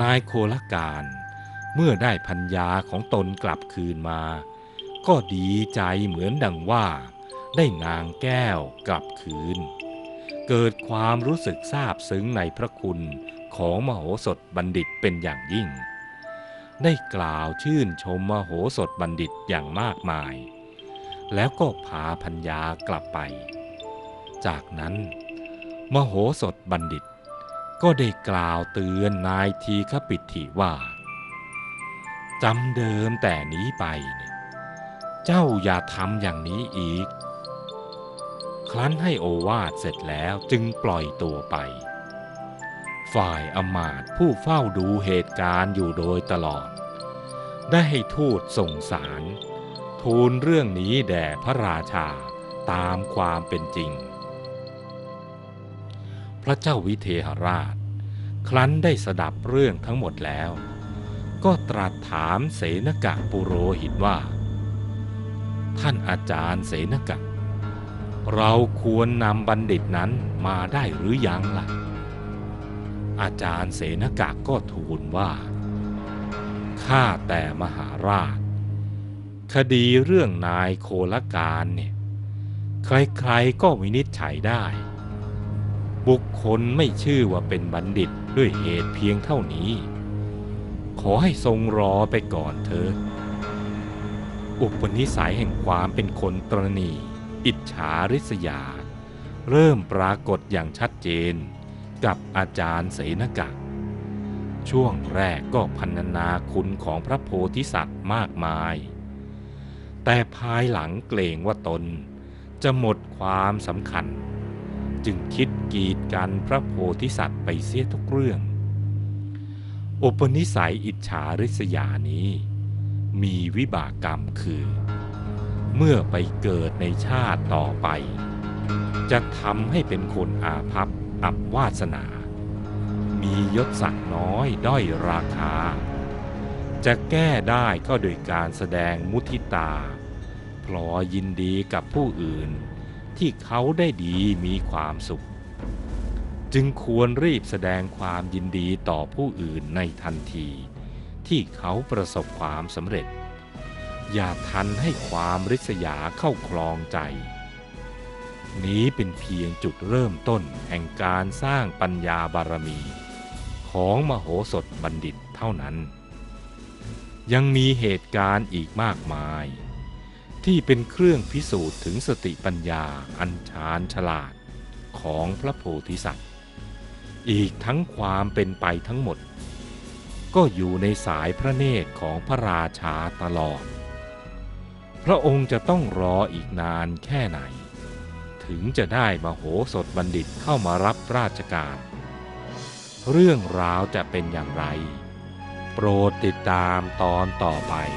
นายโคลการ เมื่อได้พัญญาของตนกลับคืนมา ก็ดีใจเหมือนดังว่า ได้นางแก้วกลับคืน เกิดความรู้สึกซาบซึ้งในพระคุณของมโหสถบัณฑิตเป็นอย่างยิ่ง ได้กล่าวชื่นชมมโหสถบัณฑิตอย่างมากมาย แล้วก็พาพัญญากลับไป จากนั้น มโหสถบัณฑิต ก็ได้กล่าวเตือนนายทีฆปิติว่าจำเดิมแต่นี้ไปเนี่ยเจ้าอย่าทำอย่างนี้อีก ครั้นให้โอวาทเสร็จแล้วจึงปล่อยตัวไป ฝ่ายอมาตผู้เฝ้าดูเหตุการณ์อยู่โดยตลอด ได้ให้ทูตส่งสาร ทูลเรื่องนี้แด่พระราชาตามความเป็นจริง ระเจ้าวิเทหราช ครั้นได้สดับเรื่องทั้งหมดแล้ว ก็ตรัสถามเสนกะปุโรหิตว่า ท่านอาจารย์เสนกะ เราควรนำบัณฑิตนั้นมาได้หรือยังล่ะ อาจารย์เสนกะก็ทูลว่าข้าแต่มหาราช คดีเรื่องนายโคลการเนี่ยใครๆก็วินิจฉัยได้ บุคคลไม่ชื่อว่าเป็นบัณฑิตด้วยเหตุเพียงเท่านี้ ขอให้ทรงรอไปก่อนเถิดอุปนิสัยแห่งความเป็นคนตรณี อิจฉาริษยา เริ่มปรากฏอย่างชัดเจนกับอาจารย์เสนกะ ช่วงแรกก็พันนาคุณของพระโพธิสัตว์มากมาย แต่ภายหลังเกรงว่าตนจะหมดความสำคัญ จึงคิดกีด กันพระโพธิสัตว์ไปเสียทุกเรื่อง อุปนิสัยอิจฉาริษยานี้ มีวิบากกรรมคือ เมื่อไปเกิดในชาติต่อไป จะทำให้เป็นคนอาภัพอับวาสนา มียศศักดิ์น้อยด้อยราคา จะแก้ได้ก็โดยการแสดงมุทิตาพลอยินดีกับผู้อื่นที่เขาได้ดีมีความสุข จึงควรรีบแสดงความยินดีต่อผู้อื่นในทันที ที่เขาประสบความสำเร็จ อย่าทันให้ความริษยาเข้าคลองใจ นี้เป็นเพียงจุดเริ่มต้นแห่งการสร้างปัญญาบารมี ของมโหสถบัณฑิตเท่านั้น ยังมีเหตุการณ์อีกมากมาย ที่เป็นเครื่องพิสูจน์ถึงสติปัญญาอันชาญฉลาดของพระโพธิสัตว์ อีกทั้งความเป็นไปทั้งหมด ก็อยู่ในสายพระเนตรของพระราชาตลอด พระองค์จะต้องรออีกนานแค่ไหน ถึงจะได้มโหสถบัณฑิตเข้ามารับราชการ เรื่องราวจะเป็นอย่างไร โปรดติดตามตอนต่อไป「